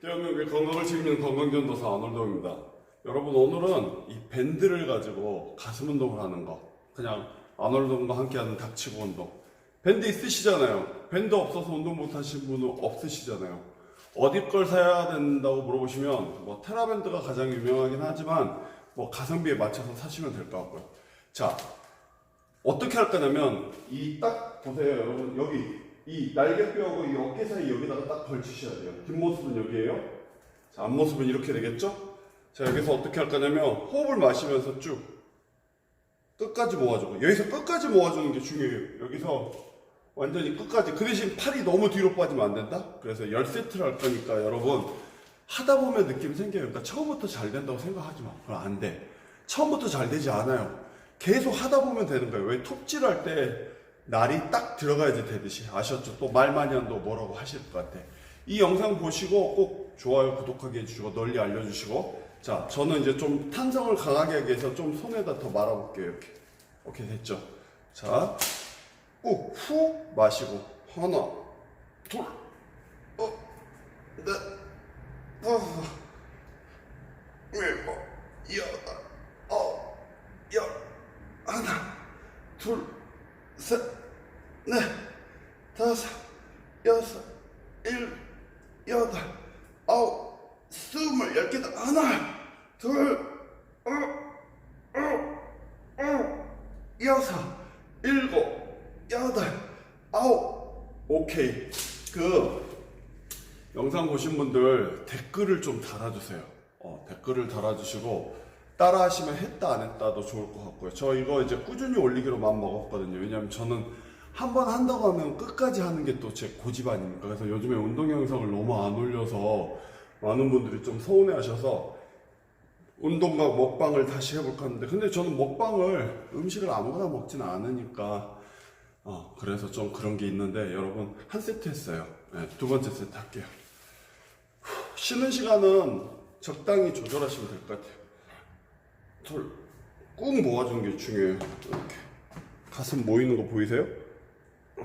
대한민국의 건강을 책임지는 건강전도사 안월동입니다. 여러분 오늘은 이 밴드를 가지고 가슴 운동을 하는 거 그냥 안월동과 함께하는 닥치고 운동 밴드 있으시잖아요. 밴드 없어서 운동 못 하시는 분은 없으시잖아요. 어디 걸 사야 된다고 물어보시면 뭐 테라밴드가 가장 유명하긴 하지만 뭐 가성비에 맞춰서 사시면 될 것 같고요. 자 어떻게 할 거냐면 이 딱 보세요 여러분 여기 이 날개뼈하고 이 어깨 사이 여기다가 딱 걸치셔야 돼요. 뒷모습은 여기에요. 자 앞모습은 이렇게 되겠죠? 자 여기서 어떻게 할 거냐면 호흡을 마시면서 쭉 끝까지 모아주고 여기서 끝까지 모아주는 게 중요해요. 여기서 완전히 끝까지 그 대신 팔이 너무 뒤로 빠지면 안 된다? 그래서 10세트를 할 거니까 여러분 하다 보면 느낌 생겨요. 그러니까 처음부터 잘 된다고 생각하지 마. 그럼 안 돼. 처음부터 잘 되지 않아요. 계속 하다 보면 되는 거예요. 왜 톱질 할 때 날이 딱 들어가야지 되듯이 아셨죠? 또말 많이 한다고 뭐라고 하실 것 같아. 이 영상 보시고 꼭 좋아요, 구독하게 해주시고 널리 알려주시고 자 저는 이제 좀 탄성을 강하게 하기 위해서 좀 손에다 더 말아볼게요 이렇게 오케이 됐죠? 자 꾹, 후 마시고 하나 둘 어, 넷 다섯 일곱 여덟 아홉 열 하나 둘 셋, 넷, 다섯, 여섯, 일, 여덟, 아홉, 스물, 열 개다. 하나, 둘, 어, 어, 어, 여섯, 일곱, 여덟, 아홉. 오케이. 그 영상 보신 분들 댓글을 좀 달아주세요. 어, 댓글을 달아주시고 따라 하시면 했다 안 했다도 좋을 것 같고요. 저 이거 이제 꾸준히 올리기로 마음 먹었거든요. 왜냐면 저는 한 번 한다고 하면 끝까지 하는 게 또 제 고집 아닙니까? 그래서 요즘에 운동 영상을 너무 안 올려서 많은 분들이 좀 서운해 하셔서 운동과 먹방을 다시 해볼까 하는데 근데 저는 먹방을 음식을 아무거나 먹지는 않으니까 어, 그래서 좀 그런 게 있는데 여러분 한 세트 했어요. 네, 두 번째 세트 할게요. 후, 쉬는 시간은 적당히 조절하시면 될 것 같아요. 둘, 꾹 모아주는 게 중요해요. 이렇게. 가슴 모이는 거 보이세요?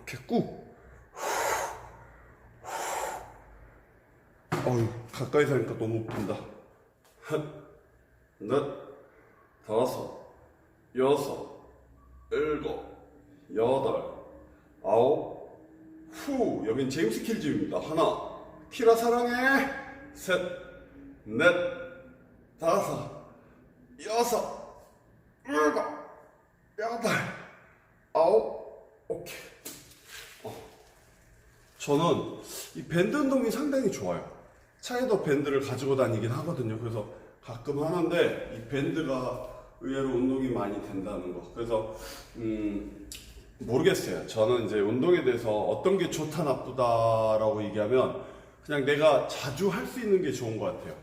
이렇게 꾹. 어휴, 가까이 사니까 너무 웃긴다. 한, 넷, 다섯, 여섯, 일곱, 여덟, 아홉, 후. 여긴 제임스 킬즈입니다. 하나, 키라 사랑해. 셋, 넷, 다섯, 여섯, 일곱, 여덟, 아홉, 오케이. 어. 저는 이 밴드 운동이 상당히 좋아요. 차에도 밴드를 가지고 다니긴 하거든요. 그래서 가끔 하는데 이 밴드가 의외로 운동이 많이 된다는 거. 그래서 음, 모르겠어요. 저는 이제 운동에 대해서 어떤 게 좋다 나쁘다라고 얘기하면 그냥 내가 자주 할 수 있는 게 좋은 것 같아요.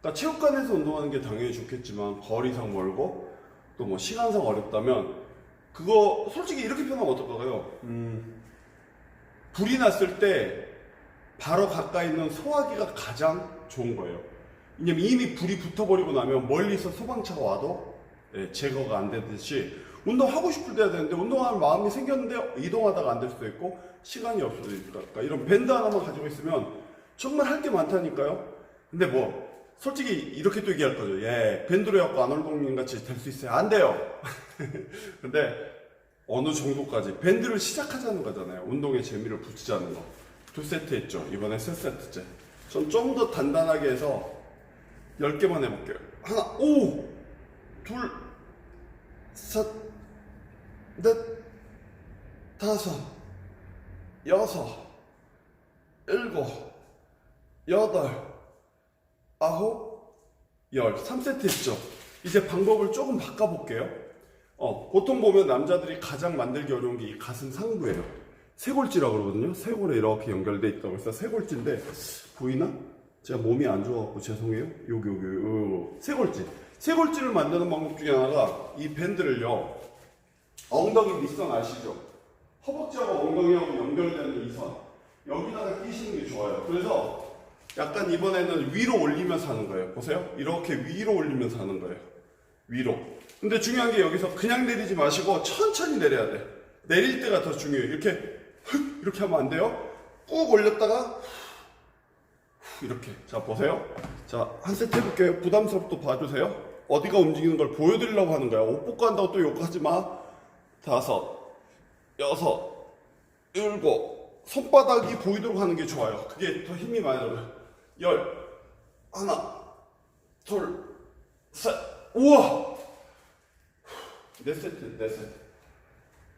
그러니까 체육관에서 운동하는 게 당연히 좋겠지만 거리상 멀고 또 뭐 시간상 어렵다면 그거 솔직히 이렇게 표현하면 어떨까요? 음, 불이 났을 때 바로 가까이 있는 소화기가 가장 좋은 거예요. 왜냐면 이미 불이 붙어버리고 나면 멀리서 소방차가 와도 예, 제거가 안 되듯이 운동하고 싶을 때 해야 되는데 운동할 마음이 생겼는데 이동하다가 안 될 수도 있고 시간이 없어지니까 그러니까 이런 밴드 하나만 가지고 있으면 정말 할 게 많다니까요. 근데 뭐 솔직히 이렇게 또 얘기할 거죠. 예, 밴드로 해갖고 안월동님 같이 될 수 있어요. 안 돼요. 근데 어느 정도까지 밴드를 시작하자는 거잖아요. 운동에 재미를 붙이자는 거. 두 세트 했죠. 이번에 세 세트째. 전 좀 더 단단하게 해서 10개만 해볼게요. 하나, 오! 둘, 셋, 넷, 다섯, 여섯, 일곱, 여덟, 아홉, 열. 3세트 했죠. 이제 방법을 조금 바꿔볼게요. 어, 보통 보면 남자들이 가장 만들기 어려운 게 이 가슴 상부예요. 쇄골지라고 그러거든요. 쇄골에 이렇게 연결돼 있다고 해서 쇄골지인데 보이나? 제가 몸이 안 좋아갖고 죄송해요. 여기 여기 어, 쇄골지. 쇄골지를 만드는 방법 중에 하나가 이 밴드를요. 엉덩이 밑선 아시죠? 허벅지하고 엉덩이하고 연결되는 이 선. 여기다가 끼시는 게 좋아요. 그래서 약간 이번에는 위로 올리면서 하는 거예요. 보세요. 이렇게 위로 올리면서 하는 거예요. 위로. 근데 중요한 게 여기서 그냥 내리지 마시고 천천히 내려야 돼. 내릴 때가 더 중요해요. 이렇게 흑 이렇게 하면 안 돼요. 꾹 올렸다가 후, 이렇게. 자, 보세요. 자, 한 세트 해볼게요. 부담스럽도 봐주세요. 어디가 움직이는 걸 보여드리려고 하는 거야. 옷 벗고 한다고 또 욕하지 마. 다섯, 여섯, 일곱. 손바닥이 보이도록 하는 게 좋아요. 그게 더 힘이 많이 들어요. 열, 하나, 둘, 셋. 우와! 네 세트, 네 세트.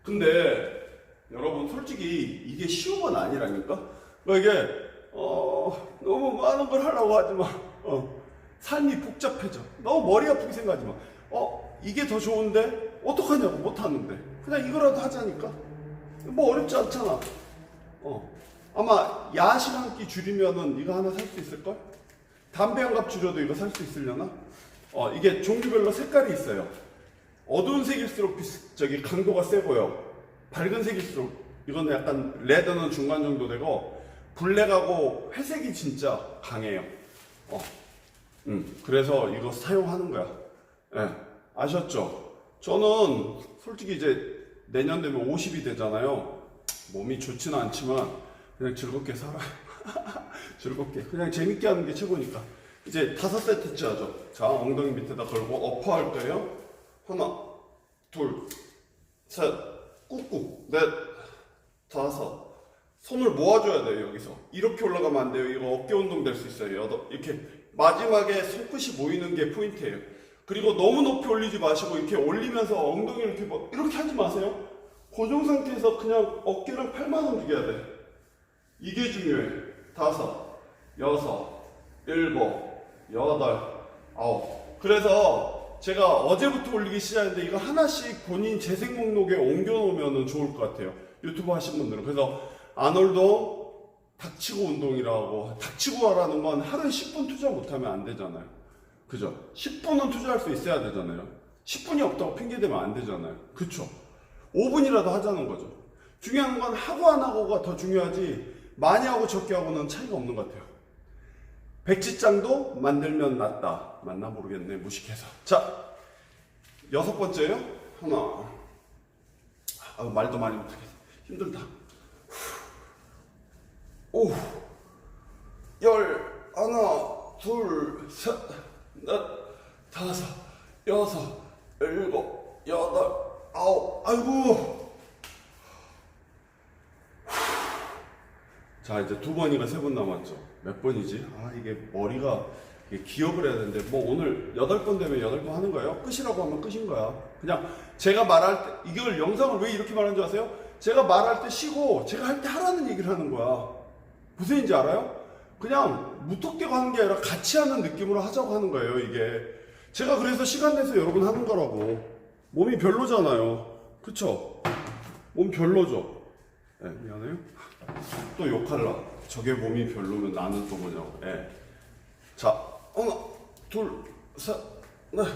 근데 여러분 솔직히 이게 쉬운 건 아니라니까. 그러니까 이게 어, 너무 많은 걸 하려고 하지 마. 어, 삶이 복잡해져. 너무 머리 아프게 생각하지 마. 어, 이게 더 좋은데 어떡하냐고 못 하는데. 그냥 이거라도 하자니까. 뭐 어렵지 않잖아. 어. 아마 야식 한 끼 줄이면은 이거 하나 살 수 있을 걸? 담배 한 갑 줄여도 이거 살 수 있으려나? 어, 이게 종류별로 색깔이 있어요. 어두운 색일수록 비스, 저기 강도가 세고요. 밝은 색일수록 이거는 약간 레드는 중간 정도 되고 블랙하고 회색이 진짜 강해요. 어. 음, 그래서 이거 사용하는 거야. 예. 아셨죠? 저는 솔직히 이제 내년 되면 50이 되잖아요. 몸이 좋지는 않지만 그냥 즐겁게 살아요. 즐겁게. 그냥 재밌게 하는 게 최고니까. 이제 다섯 세트째 하죠. 자, 엉덩이 밑에다 걸고 어퍼 할 거예요. 하나, 둘, 셋, 꾹꾹, 넷, 다섯. 손을 모아줘야 돼요, 여기서. 이렇게 올라가면 안 돼요. 이거 어깨 운동 될 수 있어요. 여덟. 이렇게 마지막에 손끝이 모이는 게 포인트예요. 그리고 너무 높이 올리지 마시고 이렇게 올리면서 엉덩이 이렇게 뭐 이렇게 하지 마세요. 고정 상태에서 그냥 어깨랑 팔만 움직여야 돼. 이게 중요해. 다섯, 여섯, 일곱, 여덟, 아홉. 그래서 제가 어제부터 올리기 시작했는데 이거 하나씩 본인 재생 목록에 옮겨놓으면 좋을 것 같아요. 유튜브 하신 분들은. 그래서 아놀도 닥치고 운동이라고 닥치고 하라는 건 하루에 10분 투자 못하면 안 되잖아요. 그죠? 10분은 투자할 수 있어야 되잖아요. 10분이 없다고 핑계대면 안 되잖아요. 그쵸? 5분이라도 하자는 거죠. 중요한 건 하고 안 하고가 더 중요하지 많이 하고 적게 하고는 차이가 없는 것 같아요. 백지장도 만들면 낫다. 맞나 모르겠네. 무식해서. 자, 여섯 번째요. 하나. 아, 말도 많이 못하겠어. 힘들다. 오. 열. 하나, 둘, 셋, 넷, 다섯, 여섯, 일곱, 여덟, 아홉. 아이고. 자 이제 두 번이가 세 번 남았죠. 몇 번이지? 아 이게 머리가 이게 기억을 해야 되는데 뭐 오늘 여덟 번 되면 여덟 번 하는 거예요? 끝이라고 하면 끝인 거야. 그냥 제가 말할 때 이걸 영상을 왜 이렇게 말하는 줄 아세요? 제가 말할 때 쉬고 제가 할 때 하라는 얘기를 하는 거야. 무슨 얘기인지 알아요? 그냥 무턱대고 하는 게 아니라 같이 하는 느낌으로 하자고 하는 거예요 이게. 제가 그래서 시간 내서 여러분 하는 거라고. 몸이 별로잖아요. 그쵸? 몸 별로죠? 네, 미안해요. 또 욕할라. 저게 몸이 별로면 나는 또 뭐냐고. 예. 자, 하나, 둘, 셋, 넷,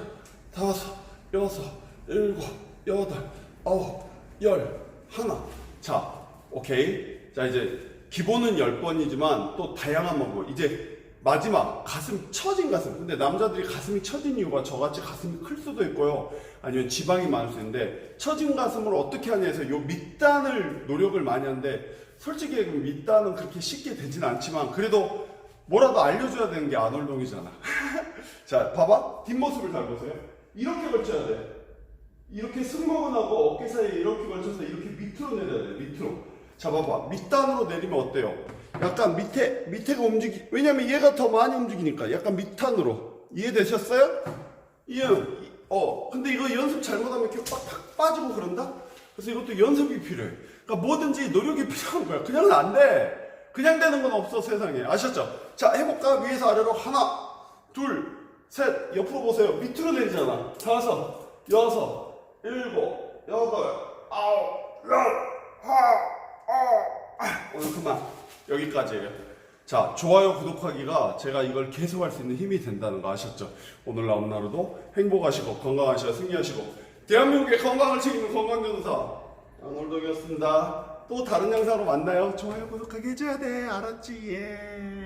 다섯, 여섯, 일곱, 여덟, 아홉, 열, 하나. 자, 오케이. 자, 이제 기본은 열 번이지만 또 다양한 방법. 이제 마지막 가슴 처진 가슴. 근데 남자들이 가슴이 처진 이유가 저같이 가슴이 클 수도 있고요. 아니면 지방이 많을 수 있는데 처진 가슴을 어떻게 하냐 해서 요 밑단을 노력을 많이 하는데 솔직히 그 밑단은 그렇게 쉽게 되진 않지만 그래도 뭐라도 알려줘야 되는 게 안월동이잖아. 자, 봐봐. 뒷모습을 잘 보세요. 이렇게 걸쳐야 돼. 이렇게 승모근하고 어깨 사이에 이렇게 걸쳐서 이렇게 밑으로 내려야 돼. 밑으로. 자, 봐봐. 밑단으로 내리면 어때요? 약간 밑에, 밑에가 움직이, 왜냐면 얘가 더 많이 움직이니까. 약간 밑단으로. 이해되셨어요? 이해, 어. 근데 이거 연습 잘못하면 이렇게 빡 빠지고 그런다? 그래서 이것도 연습이 필요해. 그러니까 뭐든지 노력이 필요한 거야. 그냥은 안 돼. 그냥 되는 건 없어, 세상에. 아셨죠? 자, 해볼까? 위에서 아래로 하나, 둘, 셋. 옆으로 보세요. 밑으로 내리잖아. 다섯, 여섯, 일곱, 여덟, 아홉, 열, 하나, 아, 오늘 그만. 여기까지예요. 자, 좋아요, 구독하기가 제가 이걸 계속 할 수 있는 힘이 된다는 거 아셨죠? 오늘 나온 하루도 행복하시고 건강하시고 승리하시고 대한민국의 건강을 책임지는 건강전도사 안홀동이었습니다. 또 다른 영상으로 만나요. 좋아요, 구독하기 해줘야 돼. 알았지? 예.